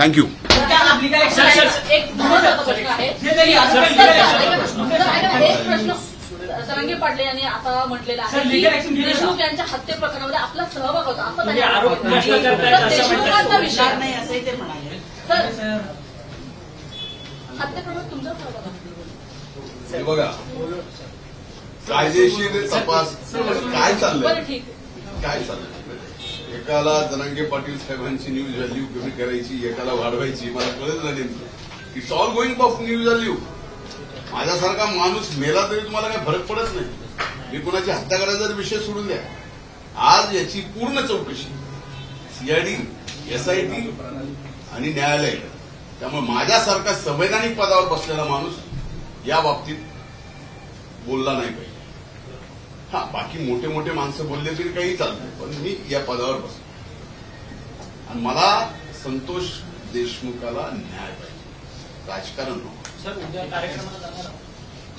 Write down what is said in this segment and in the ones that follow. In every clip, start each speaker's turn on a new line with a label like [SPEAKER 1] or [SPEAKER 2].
[SPEAKER 1] Thank you
[SPEAKER 2] सरंगे Patle यांनी आता म्हटलेला आहे देशमुख. यांच्या हत्ये प्रकरणामध्ये आपला सहभाग होता असं देशमुखांचा. विषय
[SPEAKER 3] नाही असंही ते म्हणाले
[SPEAKER 2] तर हत्येप्रकरणात तुमचा सहभाग आहे.
[SPEAKER 4] बघा कायदेशीर तपास काय
[SPEAKER 2] बरं
[SPEAKER 4] चाललंय
[SPEAKER 2] ठीक आहे.
[SPEAKER 4] काय चाललंय एकाला जनांगे पाटील साहेबांची न्यूज व्हॅल्यू कमी करायची एकाला वाढवायची. मला कळत नाही it's all going of news value माझ्यासारखा माणूस मेला तरी तुम्हाला काही फरक पडत नाही. मी कुणाची हत्या करायचा विषय सोडून द्या आज याची पूर्ण चौकशी सीआयडी एसआयटी आणि न्यायालय. त्यामुळे माझ्यासारखा संवैधानिक पदावर बसलेला माणूस या बाबतीत बोलला नाही पाहिजे. हा बाकी मोठे मोठे माणसं बोलले तरी काही चालतं पण मी या पदावर बसलो आणि मला संतोष देशमुखाला न्याय पाहिजे. राजकारण नको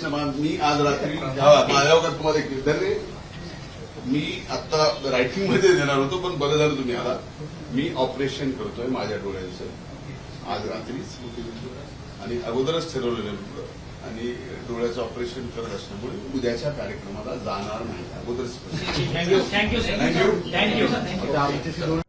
[SPEAKER 4] मग मी आज रात्री हा, माझ्यावर तुम्हाला एक रे मी आता रायटिंगमध्ये देणार होतो पण बरं झालं तुम्ही आला. मी ऑपरेशन करतोय माझ्या डोळ्यांचं. आज रात्रीच आणि अगोदरच ठरवलेलं आणि डोळ्याचं ऑपरेशन करत असल्यामुळे उद्याच्या कार्यक्रमाला जाणार नाही. अगोदरच
[SPEAKER 5] थँक्यू थँक्यू